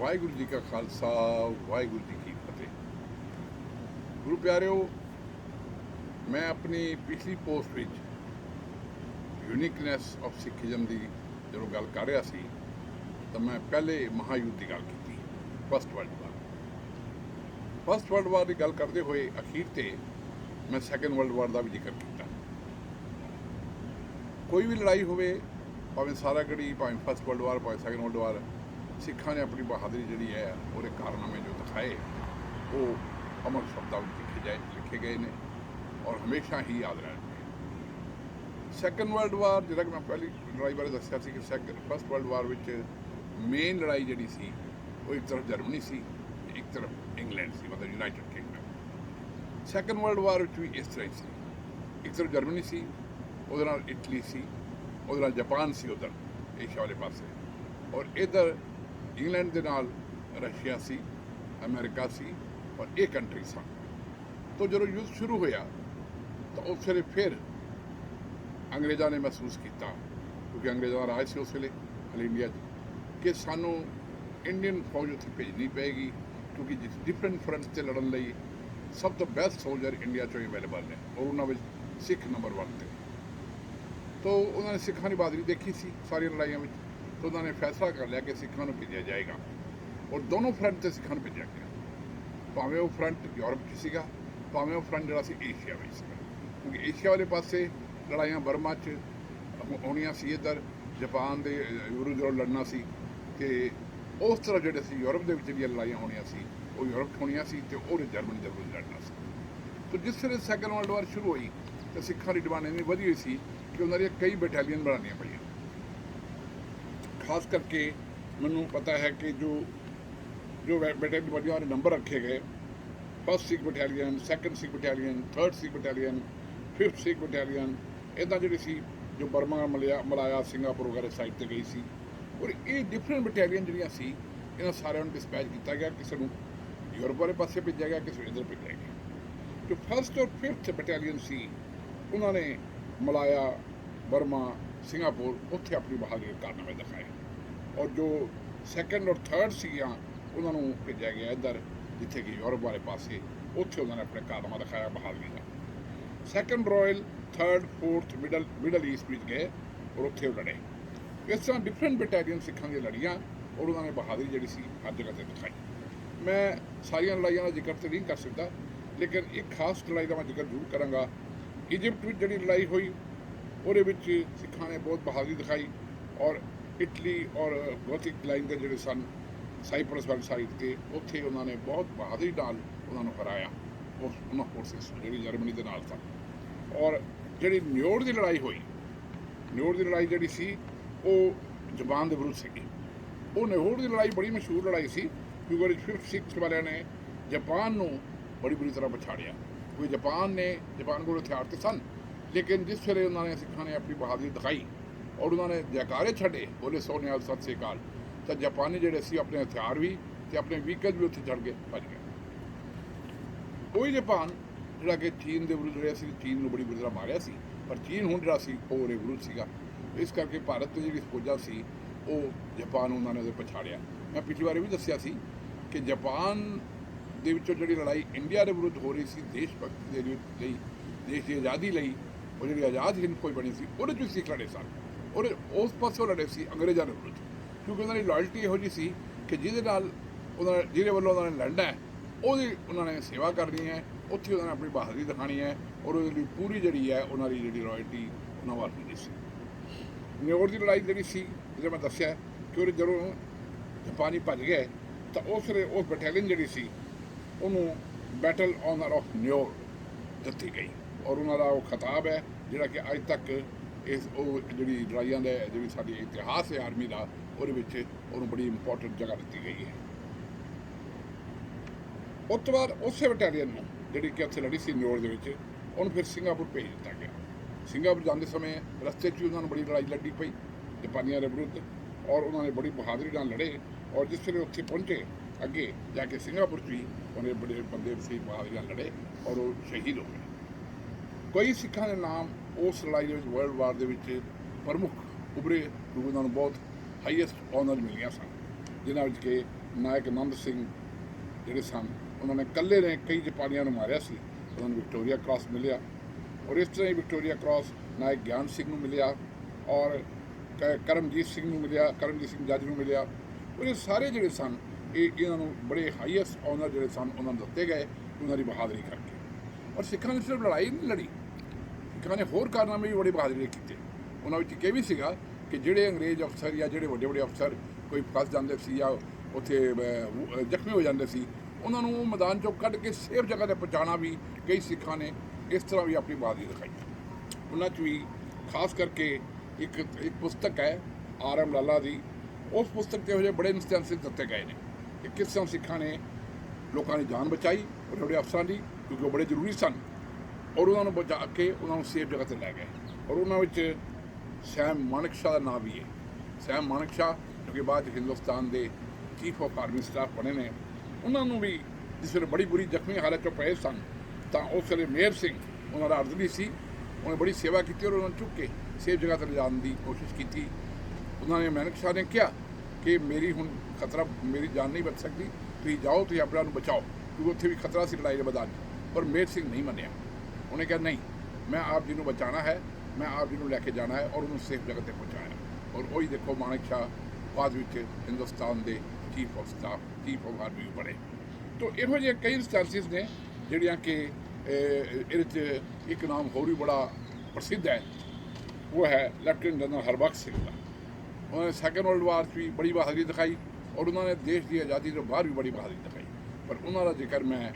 ਵਾਹਿਗੁਰੂ ਜੀ ਕਾ ਖਾਲਸਾ, ਵਾਹਿਗੁਰੂ ਜੀ ਕੀ ਫਤਿਹ। ਗੁਰੂ ਪਿਆਰਿਓ, ਮੈਂ ਆਪਣੀ ਪਿਛਲੀ ਪੋਸਟ ਵਿੱਚ ਯੂਨੀਕਨੈਸ ਆਫ ਸਿੱਖੀਜ਼ਮ ਦੀ ਜਦੋਂ ਗੱਲ ਕਰ ਰਿਹਾ ਸੀ, ਤਾਂ ਮੈਂ ਪਹਿਲੇ ਮਹਾਯੁੱਧ ਦੀ ਗੱਲ ਕੀਤੀ first world war first world war ਦੀ ਗੱਲ ਕਰਦੇ ਹੋਏ ਅਖੀਰ ਤੇ ਮੈਂ ਸੈਕੰਡ ਵਰਲਡ ਵਾਰ ਦਾ ਵੀ ਜ਼ਿਕਰ ਕੀਤਾ। ਕੋਈ ਵੀ ਲੜਾਈ ਹੋਵੇ, ਭਾਵੇਂ ਸਾਰਾ ਗੜੀ ਭਾਵੇਂ ਫਸਟ ਵਰਲਡ ਵਾਰ ਭਾਵੇਂ ਸੈਕੰਡ ਵਰਲਡ ਵਾਰ ਸਿੱਖਾਂ ਨੇ ਆਪਣੀ ਬਹਾਦਰੀ ਜਿਹੜੀ ਹੈ, ਉਹਦੇ ਕਾਰਨਾਮੇ ਜੋ ਦਿਖਾਏ, ਉਹ ਅਮਰ ਸ਼ਬਦਾਂ ਵਿੱਚ ਲਿਖੇ ਜਾਏ, ਲਿਖੇ ਗਏ ਨੇ ਔਰ ਹਮੇਸ਼ਾ ਹੀ ਯਾਦ ਰਹਿਣਗੇ। ਸੈਕੰਡ ਵਰਲਡ ਵਾਰ ਜਿਹੜਾ ਕਿ ਮੈਂ ਪਹਿਲੀ ਲੜਾਈ ਬਾਰੇ ਦੱਸਿਆ ਸੀ ਕਿ ਸੈਕੰਡ ਫਸਟ ਵਰਲਡ ਵਾਰ ਵਿੱਚ ਮੇਨ ਲੜਾਈ ਜਿਹੜੀ ਸੀ, ਉਹ ਇੱਕ ਤਰਫ ਜਰਮਨੀ ਸੀ ਇੱਕ ਤਰਫ ਇੰਗਲੈਂਡ ਸੀ, ਮਤਲਬ United Kingdom second world war ਵਿੱਚ ਵੀ ਇਸ ਤਰ੍ਹਾਂ ਹੀ ਸੀ। ਇੱਕ ਤਰਫ ਜਰਮਨੀ ਸੀ, ਉਹਦੇ ਨਾਲ ਇਟਲੀ ਸੀ, ਉਹਦੇ ਨਾਲ ਜਾਪਾਨ ਸੀ ਉਧਰ, ਏਸ਼ੀਆ ਵਾਲੇ ਪਾਸੇ। ਔਰ ਇਧਰ ਇੰਗਲੈਂਡ ਦੇ ਨਾਲ ਰਸ਼ੀਆ ਸੀ ਅਮਰੀਕਾ ਸੀ ਔਰ ਇਹ ਕੰਟਰੀ ਸਨ ਤੋਂ ਜਦੋਂ ਯੁੱਧ ਸ਼ੁਰੂ ਹੋਇਆ, ਤਾਂ ਉਸ ਵੇਲੇ ਫਿਰ ਅੰਗਰੇਜ਼ਾਂ ਨੇ ਮਹਿਸੂਸ ਕੀਤਾ, ਕਿਉਂਕਿ ਅੰਗਰੇਜ਼ਾਂ ਦਾ ਰਾਜ ਸੀ ਉਸ ਵੇਲੇ, ਹਲੇ ਇੰਡੀਆ 'ਚ, ਕਿ ਸਾਨੂੰ ਇੰਡੀਅਨ ਫੌਜ ਉੱਥੇ ਭੇਜਣੀ ਪਏਗੀ, ਕਿਉਂਕਿ ਜਿਸ ਡਿਫਰੈਂਟ ਫਰੰਟ ਤੇ ਲੜਨ ਲਈ ਸਭ ਤੋਂ ਬੈਸਟ ਸੋਲਜਰ ਇੰਡੀਆ 'ਚੋਂ ਅਵੇਲੇਬਲ ਨੇ, ਔਰ ਉਹਨਾਂ ਵਿੱਚ ਸਿੱਖ ਨੰਬਰ 1 ਤੇ। ਤੋ ਉਹਨਾਂ ਨੇ ਸਿੱਖਾਂ ਦੀ ਬਹਾਦਰੀ ਦੇਖੀ ਸੀ, ਸਾਰੀਆਂ ਲੜਾਈਆਂ ਵਿੱਚ। ਉਹਨਾਂ ਨੇ ਫੈਸਲਾ ਕਰ ਲਿਆ ਕਿ ਸਿੱਖਾਂ ਨੂੰ ਭੇਜਿਆ ਜਾਏਗਾ। ਔਰ ਦੋਨੋਂ ਫਰੰਟ ਤੇ ਸਿੱਖਾਂ ਨੂੰ ਭੇਜਿਆ ਗਿਆ। ਭਾਵੇਂ ਉਹ ਫਰੰਟ ਯੂਰਪ 'ਚ ਸੀਗਾ, ਭਾਵੇਂ ਉਹ ਫਰੰਟ ਜਿਹੜਾ ਸੀ ਏਸ਼ੀਆ ਵਿੱਚ ਸੀਗਾ। ਕਿਉਂਕਿ ਏਸ਼ੀਆ ਵਾਲੇ ਪਾਸੇ ਲੜਾਈਆਂ ਬਰਮਾ 'ਚ ਹੋਣੀਆਂ ਸੀ ਇੱਧਰ, ਜਾਪਾਨ ਦੇ ਵਿਰੁੱਧ ਜਦੋਂ ਲੜਨਾ ਸੀ ਤੇ ਉਸ ਤਰ੍ਹਾਂ ਜਿਹੜੇ ਸੀ ਯੂਰਪ ਦੇ ਵਿੱਚ ਜਿਹੜੀਆਂ ਲੜਾਈਆਂ ਹੋਣੀਆਂ ਸੀ, ਉਹ ਯੂਰਪ 'ਚ ਹੋਣੀਆਂ ਸੀ ਤੇ ਉਹ ਜਰਮਨੀ ਦੇ ਵਿਰੁੱਧ ਲੜਨਾ ਸੀ। ਤੇ ਜਿਸ ਵੇਲੇ ਸੈਕੰਡ ਵਰਲਡ ਵਾਰ ਸ਼ੁਰੂ ਹੋਈ, ਤੇ ਸਿੱਖਾਂ ਦੀ ਡਿਮਾਂਡ ਇੰਨੀ ਵਧੀ ਹੋਈ ਸੀ ਕਿ ਉਹਨਾਂ ਦੀਆਂ ਕਈ ਬਟਾਲੀਅਨ ਬਣਾਉਣੀਆਂ ਪਈਆਂ। ਖਾਸ ਕਰਕੇ ਮੈਨੂੰ ਪਤਾ ਹੈ ਕਿ ਜੋ ਜੋ ਬਟਾਲੀਅਨ ਬਟਾਲੀਅਨ ਦੇ ਨੰਬਰ ਰੱਖੇ ਗਏ। First Sikh battalion second Sikh battalion third Sikh battalion fifth Sikh battalion ਇਦਾਂ ਜਿਹੜੀ ਸੀ, ਜੋ ਬਰਮਾ ਮਲਿਆ, ਮਲਾਇਆ ਸਿੰਗਾਪੁਰ ਵਗੈਰਾ ਸਾਈਡ ਤੇ ਗਈ ਸੀ। ਔਰ ਇਹ ਡਿਫਰੈਂਟ ਬਟਾਲੀਅਨ ਜਿਹੜੀਆਂ ਸੀ, ਇਹਨਾਂ ਸਾਰਿਆਂ ਨੂੰ ਡਿਸਪੈਚ ਕੀਤਾ ਗਿਆ, ਕਿਸੇ ਨੂੰ ਯੂਰਪ ਵਾਲੇ ਪਾਸੇ ਭੇਜਿਆ ਗਿਆ, ਕਿਸੇ ਨੂੰ ਇੱਧਰ ਭੇਜਿਆ ਗਿਆ। ਜੋ ਫਸਟ ਔਰ ਫਿਫਥ ਬਟਾਲੀਅਨ ਸੀ, ਉਹਨਾਂ ਨੇ ਮਲਾਇਆ ਬਰਮਾ ਸਿੰਗਾਪੁਰ ਉੱਥੇ ਆਪਣੀ ਬਹਾਦਰੀ ਦੇ ਕਾਰਨਾਮੇ ਦਿਖਾਏ। ਔਰ ਜੋ ਸੈਕੰਡ ਔਰ ਥਰਡ ਸੀਗੀਆਂ, ਉਹਨਾਂ ਨੂੰ ਭੇਜਿਆ ਗਿਆ ਇੱਧਰ, ਜਿੱਥੇ ਕਿ ਯੂਰਪ ਵਾਲੇ ਪਾਸੇ। ਉੱਥੇ ਉਹਨਾਂ ਨੇ ਆਪਣੇ ਕਾਰਨਾਮਾ ਦਿਖਾਇਆ ਬਹਾਦਰੀ ਦਾ। Second royal third fourth middle middle east ਵਿੱਚ ਗਏ ਔਰ ਉੱਥੇ ਉਹ ਲੜੇ। ਇਸ ਤਰ੍ਹਾਂ ਡਿਫਰੈਂਟ ਬਟਾਲੀਅਨ ਸਿੱਖਾਂ ਦੀਆਂ ਲੜੀਆਂ ਔਰ ਉਹਨਾਂ ਨੇ ਬਹਾਦਰੀ ਜਿਹੜੀ ਸੀ, ਹਰ ਜਗ੍ਹਾ ਤੇ ਦਿਖਾਈ। ਮੈਂ ਸਾਰੀਆਂ ਲੜਾਈਆਂ ਦਾ ਜ਼ਿਕਰ ਤੇ ਨਹੀਂ ਕਰ ਸਕਦਾ, ਲੇਕਿਨ ਇੱਕ ਖਾਸ ਲੜਾਈ ਦਾ ਮੈਂ ਜ਼ਿਕਰ ਜ਼ਰੂਰ ਕਰਾਂਗਾ। ਇਜਿਪਟ ਵਿੱਚ ਜਿਹੜੀ ਲੜਾਈ ਹੋਈ, ਉਹਦੇ ਵਿੱਚ ਸਿੱਖਾਂ ਨੇ ਬਹੁਤ ਬਹਾਦਰੀ ਦਿਖਾਈ ਔਰ ਇਟਲੀ ਔਰ ਗੋਥਿਕ ਲਾਈਨ ਦੇ ਜਿਹੜੇ ਸਨ, ਸਾਈਪਰਸ ਵਾਲੀ ਸਾਈਡ ਤੇ, ਉੱਥੇ ਉਹਨਾਂ ਨੇ ਬਹੁਤ ਬਹਾਦਰੀ ਨਾਲ ਉਹਨਾਂ ਨੂੰ ਹਰਾਇਆ। ਉਸ ਉਹਨਾਂ ਫੋਰਸਸ ਜਿਹੜੀ ਜਰਮਨੀ ਦੇ ਨਾਲ ਸਨ। ਔਰ ਜਿਹੜੀ ਨਿਓੜ ਦੀ ਲੜਾਈ ਹੋਈ ਨਿਊਯਾਰਕ ਦੀ ਲੜਾਈ ਜਿਹੜੀ ਸੀ, ਉਹ ਜਪਾਨ ਦੇ ਵਿਰੁੱਧ ਸੀਗੀ। ਉਹ ਨਿਊਯਾਰਕ ਦੀ ਲੜਾਈ ਬੜੀ ਮਸ਼ਹੂਰ ਲੜਾਈ ਸੀ, ਕਿਉਂਕਿ ਉਹਦੇ 5th 6th ਵਾਲਿਆਂ ਨੇ ਜਾਪਾਨ ਨੂੰ ਬੜੀ ਬੁਰੀ ਤਰ੍ਹਾਂ ਪਛਾੜਿਆ ਕੋਈ ਜਾਪਾਨ ਨੇ, ਜਾਪਾਨ ਕੋਲ ਹਥਿਆਰ ਤੇ ਸਨ, ਲੇਕਿਨ ਜਿਸ ਵੇਲੇ ਉਹਨਾਂ ਨੇ ਸਿੱਖਾਂ ਨੇ ਆਪਣੀ ਬਹਾਦਰੀ ਦਿਖਾਈ ਔਰ ਉਹਨਾਂ ਨੇ ਜੈਕਾਰੇ ਛੱਡੇ, ਬੋਲੇ ਸੋਨਿਆਲ ਸਤਿ ਸ੍ਰੀ ਅਕਾਲ। ਤਾਂ ਜਾਪਾਨੀ ਜਿਹੜੇ ਸੀ, ਆਪਣੇ ਹਥਿਆਰ ਵੀ ਤੇ ਆਪਣੇ ਵਹੀਕਲ ਵੀ ਉੱਥੇ ਚੜ ਕੇ ਭੱਜ ਗਏ। ਉਹੀ ਜਾਪਾਨ, ਜਿਹੜਾ ਕਿ ਚੀਨ ਦੇ ਵਿਰੁੱਧ ਰਿਹਾ ਸੀ, ਚੀਨ ਨੂੰ ਬੜੀ ਬੁਰੀ ਤਰ੍ਹਾਂ ਮਾਰਿਆ ਸੀ, ਪਰ ਚੀਨ ਹੁਣ ਜਿਹੜਾ ਸੀ, ਉਹ ਉਹਦੇ ਵਿਰੁੱਧ ਸੀਗਾ। ਇਸ ਕਰਕੇ ਭਾਰਤ ਦੀ ਜਿਹੜੀ ਫੌਜਾਂ ਸੀ, ਉਹ ਜਾਪਾਨ ਉਹਨਾਂ ਨੇ ਉਹਦੇ ਪਛਾੜਿਆ ਮੈਂ ਪਿਛਲੀ ਵਾਰ ਇਹ ਵੀ ਦੱਸਿਆ ਸੀ ਕਿ ਜਾਪਾਨ ਦੇ ਵਿੱਚੋਂ ਜਿਹੜੀ ਲੜਾਈ ਇੰਡੀਆ ਦੇ ਵਿਰੁੱਧ ਹੋ ਰਹੀ ਸੀ, ਦੇਸ਼ ਭਗਤੀ ਦੇ ਲਈ, ਦੇਸ਼ ਦੀ ਆਜ਼ਾਦੀ ਲਈ, ਉਹ ਜਿਹੜੀ ਆਜ਼ਾਦ ਹਿੰਦ ਕੋਈ ਬਣੀ ਸੀ, ਉਹਦੇ 'ਚ ਵੀ ਸਿੱਖ ਲੜੇ ਸਨ। ਔਰ ਉਸ ਪਾਸੋਂ ਲੜੇ ਸੀ, ਅੰਗਰੇਜ਼ਾਂ ਦੇ ਵਿਰੁੱਧ। ਕਿਉਂਕਿ ਉਹਨਾਂ ਦੀ ਲਾਇਲਟੀ ਇਹੋ ਜਿਹੀ ਸੀ ਕਿ ਜਿਹਦੇ ਨਾਲ ਉਹਨਾਂ ਜਿਹਦੇ ਵੱਲੋਂ ਉਹਨਾਂ ਨੇ ਲੜਨਾ ਹੈ, ਉਹਦੀ ਉਹਨਾਂ ਨੇ ਸੇਵਾ ਕਰਨੀ ਹੈ, ਉੱਥੇ ਉਹਨਾਂ ਨੇ ਆਪਣੀ ਬਹਾਦਰੀ ਦਿਖਾਣੀ ਹੈ ਔਰ ਉਹਦੇ ਲਈ ਪੂਰੀ ਜਿਹੜੀ ਹੈ, ਉਹਨਾਂ ਦੀ ਜਿਹੜੀ ਰਾਇਲਟੀ ਉਹਨਾਂ ਵੱਲ ਹੁੰਦੀ ਸੀ। ਨਿਊਯਾਰਕ ਦੀ ਲੜਾਈ ਜਿਹੜੀ ਸੀ ਜਿਵੇਂ ਮੈਂ ਦੱਸਿਆ ਕਿ ਉਹ ਜਦੋਂ ਜਾਪਾਨੀ ਭੱਜ ਗਏ, ਤਾਂ ਉਸ ਵੇਲੇ ਉਸ ਬਟਾਲੀਅਨ ਜਿਹੜੀ ਸੀ, ਉਹਨੂੰ ਬੈਟਲ ਆਨਰ ਆਫ ਨਿਊਯਾਰਕ ਦਿੱਤੀ ਗਈ ਔਰ ਉਹਨਾਂ ਦਾ ਉਹ ਖਿਤਾਬ ਹੈ, ਜਿਹੜਾ ਕਿ ਅੱਜ ਤੱਕ ਇਸ ਉਹ ਜਿਹੜੀ ਲੜਾਈਆਂ ਦਾ ਜਿਹੜੀ ਸਾਡੀ ਇਤਿਹਾਸ ਹੈ ਆਰਮੀ ਦਾ, ਉਹਦੇ ਵਿੱਚ ਉਹਨੂੰ ਬੜੀ ਇੰਪੋਰਟੈਂਟ ਜਗ੍ਹਾ ਦਿੱਤੀ ਗਈ ਹੈ। ਉਸ ਤੋਂ ਬਾਅਦ ਉਸੇ ਬਟਾਲੀਅਨ ਨੂੰ ਜਿਹੜੀ ਕਿ ਉੱਥੇ ਲੜੀ ਸੀ ਨਿਊਯਾਰਕ ਦੇ ਵਿੱਚ, ਉਹਨੂੰ ਫਿਰ ਸਿੰਗਾਪੁਰ ਭੇਜ ਦਿੱਤਾ ਗਿਆ। ਸਿੰਗਾਪੁਰ ਜਾਂਦੇ ਸਮੇਂ ਰਸਤੇ 'ਚ ਵੀ ਉਹਨਾਂ ਨੂੰ ਬੜੀ ਲੜਾਈ ਲੜਨੀ ਪਈ, ਜਪਾਨੀਆਂ ਦੇ ਵਿਰੁੱਧ, ਔਰ ਉਹਨਾਂ ਨੇ ਬੜੀ ਬਹਾਦਰੀ ਨਾਲ ਲੜੇ, ਔਰ ਜਿਸ ਵੇਲੇ ਉੱਥੇ ਪਹੁੰਚੇ, ਅੱਗੇ ਜਾ ਕੇ ਸਿੰਗਾਪੁਰ 'ਚ ਵੀ ਉਹਨੇ ਬੜੇ ਬੰਦੇ ਸੀ ਬਹਾਦਰੀ ਨਾਲ ਲੜੇ, ਔਰ ਉਹ ਸ਼ਹੀਦ ਹੋ ਗਏ। ਕਈ ਸਿੱਖਾਂ ਦੇ ਨਾਮ ਉਸ ਲੜਾਈ ਦੇ ਵਿੱਚ ਵਰਲਡ ਵਾਰ ਦੇ ਵਿੱਚ ਪ੍ਰਮੁੱਖ ਉਭਰੇ ਲੋਕਾਂ ਨੂੰ ਬਹੁਤ ਹਾਈਐਸਟ ਆਨਰ ਮਿਲੀਆਂ ਸਨ, ਜਿਨ੍ਹਾਂ ਵਿੱਚ ਕਿ ਨਾਇਕ ਆਨੰਦ ਸਿੰਘ ਜਿਹੜੇ ਸਨ, ਉਹਨਾਂ ਨੇ ਇਕੱਲੇ ਨੇ ਕਈ ਜਪਾਨੀਆਂ ਨੂੰ ਮਾਰਿਆ ਸੀ, ਉਹਨਾਂ ਨੂੰ ਵਿਕਟੋਰੀਆ ਕ੍ਰਾਸ ਮਿਲਿਆ ਔਰ ਇਸ ਤਰ੍ਹਾਂ ਹੀ ਵਿਕਟੋਰੀਆ ਕ੍ਰਾਸ ਨਾਇਕ ਗਿਆਨ ਸਿੰਘ ਨੂੰ ਮਿਲਿਆ ਔਰ ਕ- ਕਰਮਜੀਤ ਸਿੰਘ ਨੂੰ ਮਿਲਿਆ, ਕਰਮਜੀਤ ਸਿੰਘ ਜੱਜ ਨੂੰ ਮਿਲਿਆ ਔਰ ਇਹ ਸਾਰੇ ਜਿਹੜੇ ਸਨ, ਇਹ ਇਹਨਾਂ ਨੂੰ ਬੜੇ ਹਾਈਐਸਟ ਆਨਰ ਜਿਹੜੇ ਸਨ ਉਹਨਾਂ ਨੂੰ ਦਿੱਤੇ ਗਏ, ਉਹਨਾਂ ਦੀ ਬਹਾਦਰੀ ਕਰਕੇ ਔਰ ਸਿੱਖਾਂ ਨੇ ਸਿਰਫ ਲੜਾਈ ਨਹੀਂ ਲੜੀ। ਸਿੱਖਾਂ ਨੇ ਹੋਰ ਕਾਰਨਾਮੇ ਵੀ ਬੜੇ ਬਹਾਦਰੀ ਨਾਲ ਕੀਤੇ। ਉਹਨਾਂ ਵਿੱਚ ਇੱਕ ਇਹ ਵੀ ਸੀਗਾ ਕਿ ਜਿਹੜੇ ਅੰਗਰੇਜ਼ ਅਫਸਰ ਜਾਂ ਜਿਹੜੇ ਵੱਡੇ ਵੱਡੇ ਅਫਸਰ ਕੋਈ ਫਸ ਜਾਂਦੇ ਸੀ ਜਾਂ ਉੱਥੇ ਜ਼ਖਮੀ ਹੋ ਜਾਂਦੇ ਸੀ, ਉਹਨਾਂ ਨੂੰ ਮੈਦਾਨ ਚੋਂ ਕੱਢ ਕੇ ਸੇਫ ਜਗ੍ਹਾ ਤੇ ਪਹੁੰਚਾਉਣਾ ਵੀ ਕਈ ਸਿੱਖਾਂ ਨੇ ਇਸ ਤਰ੍ਹਾਂ ਵੀ ਆਪਣੀ ਬਹਾਦਰੀ ਦਿਖਾਈ। ਉਹਨਾਂ 'ਚ ਵੀ ਖਾਸ ਕਰਕੇ ਇੱਕ ਇੱਕ ਪੁਸਤਕ ਹੈ ਆਰ ਐਮ ਲਾਲਾ ਦੀ। ਉਸ ਪੁਸਤਕ ਤੇ ਇਹੋ ਜਿਹੇ ਬੜੇ ਇਨਸਟੈਂਸਿਸ ਦਿੱਤੇ ਗਏ ਨੇ ਕਿ ਕਿਸ ਤਰ੍ਹਾਂ ਸਿੱਖਾਂ ਨੇ ਲੋਕਾਂ ਦੀ ਜਾਨ ਬਚਾਈ, ਵੱਡੇ ਵੱਡੇ ਅਫਸਰਾਂ ਦੀ, ਕਿਉਂਕਿ ਉਹ ਬੜੇ ਜ਼ਰੂਰੀ ਸਨ। ਔਰ ਉਹਨਾਂ ਨੂੰ ਬਚਾ ਕੇ ਉਹਨਾਂ ਨੂੰ ਸੇਫ ਜਗ੍ਹਾ ਤੇ ਲੈ ਗਏ। ਔਰ ਉਹਨਾਂ ਵਿੱਚ ਸੈਮ ਮਾਨਕਸ਼ਾ ਦਾ ਨਾਮ ਵੀ ਹੈ। ਸੈਮ ਮਾਨਕਸ਼ਾ ਜੋ ਕਿ ਬਾਅਦ 'ਚ ਹਿੰਦੁਸਤਾਨ ਦੇ ਚੀਫ ਆਫ ਆਰਮੀ ਸਟਾਫ ਬਣੇ ਨੇ, ਉਹਨਾਂ ਨੂੰ ਵੀ ਜਿਸ ਵੇਲੇ ਬੜੀ ਬੁਰੀ ਜ਼ਖਮੀ ਹਾਲਤ 'ਚ ਪਏ ਸਨ, ਤਾਂ ਉਸ ਵੇਲੇ ਮੇਹਰ ਸਿੰਘ ਉਹਨਾਂ ਦਾ ਅਰਦਲੀ ਸੀ, ਉਹਨੇ ਬੜੀ ਸੇਵਾ ਕੀਤੀ ਔਰ ਉਹਨਾਂ ਨੂੰ ਚੁੱਕ ਕੇ ਸੇਫ ਜਗ੍ਹਾ ਤੇ ਲਿਜਾਣ ਦੀ ਕੋਸ਼ਿਸ਼ ਕੀਤੀ। ਉਹਨਾਂ ਨੇ ਮਾਨਕਸ਼ਾ ਨੇ ਕਿਹਾ ਕਿ ਮੇਰੀ ਹੁਣ ਖਤਰਾ, ਮੇਰੀ ਜਾਨ ਨਹੀਂ ਬਚ ਸਕਦੀ, ਤੁਸੀਂ ਜਾਓ, ਤੁਸੀਂ ਆਪਣੇ ਆਪ ਨੂੰ ਬਚਾਓ, ਕਿਉਂਕਿ ਉੱਥੇ ਵੀ ਖਤਰਾ ਸੀ ਲੜਾਈ ਦੇ ਮੈਦਾਨ 'ਚ, ਪਰ ਮੇਹਰ ਸਿੰਘ ਨਹੀਂ ਮੰਨਿਆ। ਉਹਨੇ ਕਿਹਾ, ਨਹੀਂ, ਮੈਂ ਆਪ ਜੀ ਨੂੰ ਬਚਾਉਣਾ ਹੈ, ਮੈਂ ਆਪ ਜੀ ਨੂੰ ਲੈ ਕੇ ਜਾਣਾ ਹੈ ਔਰ ਉਹਨੂੰ ਸੇਫ ਜਗ੍ਹਾ ਤੇ ਪਹੁੰਚਾਇਆ ਔਰ ਉਹੀ ਦੇਖੋ ਮਾਨਕ ਸ਼ਾਹ ਬਾਅਦ ਵਿੱਚ ਹਿੰਦੁਸਤਾਨ ਦੇ chief of staff chief of army ਵੀ ਬਣੇ। ਤੋ ਇਹੋ ਜਿਹੇ ਕਈ ਇੰਸਟੈਂਸਿਸ ਨੇ ਜਿਹੜੀਆਂ ਕਿ ਇਹਦੇ 'ਚ ਇੱਕ ਨਾਮ ਹੋਰ ਵੀ ਬੜਾ ਪ੍ਰਸਿੱਧ ਹੈ। ਉਹ ਹੈ ਲੈਫਟੀਨੈਂਟ ਜਨਰਲ ਹਰਬਖਸ਼ ਸਿੰਘ ਦਾ। ਉਹਨਾਂ ਨੇ ਸੈਕੰਡ ਵਰਲਡ ਵਾਰ 'ਚ ਵੀ ਬੜੀ ਬਹਾਦਰੀ ਦਿਖਾਈ ਔਰ ਉਹਨਾਂ ਨੇ ਦੇਸ਼ ਦੀ ਆਜ਼ਾਦੀ ਤੋਂ ਬਾਹਰ ਵੀ ਬੜੀ ਬਹਾਦਰੀ ਦਿਖਾਈ। ਪਰ ਉਹਨਾਂ ਦਾ ਜ਼ਿਕਰ ਮੈਂ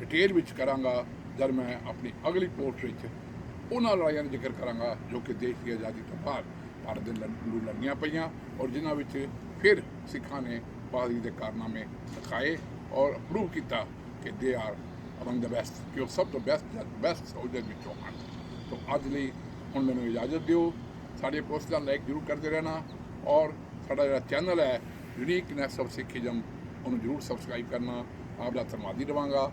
ਡਿਟੇਲ ਵਿੱਚ ਕਰਾਂਗਾ ਜਦ ਮੈਂ ਆਪਣੀ ਅਗਲੀ ਪੋਸਟ ਵਿੱਚ ਉਹਨਾਂ ਲੜਾਈਆਂ ਦਾ ਜ਼ਿਕਰ ਕਰਾਂਗਾ, ਜੋ ਕਿ ਦੇਸ਼ ਦੀ ਆਜ਼ਾਦੀ ਤੋਂ ਬਾਅਦ ਭਾਰਤ ਦੇ ਲੜ- ਨੂੰ ਲੜੀਆਂ ਪਈਆਂ ਔਰ ਜਿਨ੍ਹਾਂ ਵਿੱਚ ਫਿਰ ਸਿੱਖਾਂ ਨੇ ਬਹਾਦਰੀ ਦੇ ਕਾਰਨਾਮੇ ਦਿਖਾਏ ਔਰ ਪ੍ਰੂਵ ਕੀਤਾ ਕਿ they are among the best ਕਿ ਉਹ ਸਭ ਤੋਂ ਬੈਸਟ ਬੈਸਟ ਸੋਲਜਰ ਵਿੱਚੋਂ ਹਨ। ਤੋਂ ਅੱਜ ਲਈ ਹੁਣ ਮੈਨੂੰ ਇਜਾਜ਼ਤ ਦਿਓ। ਸਾਡੇ ਪੋਸਟ ਦਾ ਲਾਈਕ ਜ਼ਰੂਰ ਕਰਦੇ ਰਹਿਣਾ ਔਰ ਸਾਡਾ ਜਿਹੜਾ ਚੈਨਲ ਹੈ ਯੂਨੀਕਨੈਸ ਆਫ ਸਿੱਖੀਜ਼ਮ ਉਹਨੂੰ ਜ਼ਰੂਰ ਸਬਸਕ੍ਰਾਈਬ ਕਰਨਾ। ਆਪ ਦਾ ਧੰਨਵਾਦੀ ਰਵਾਂਗਾ।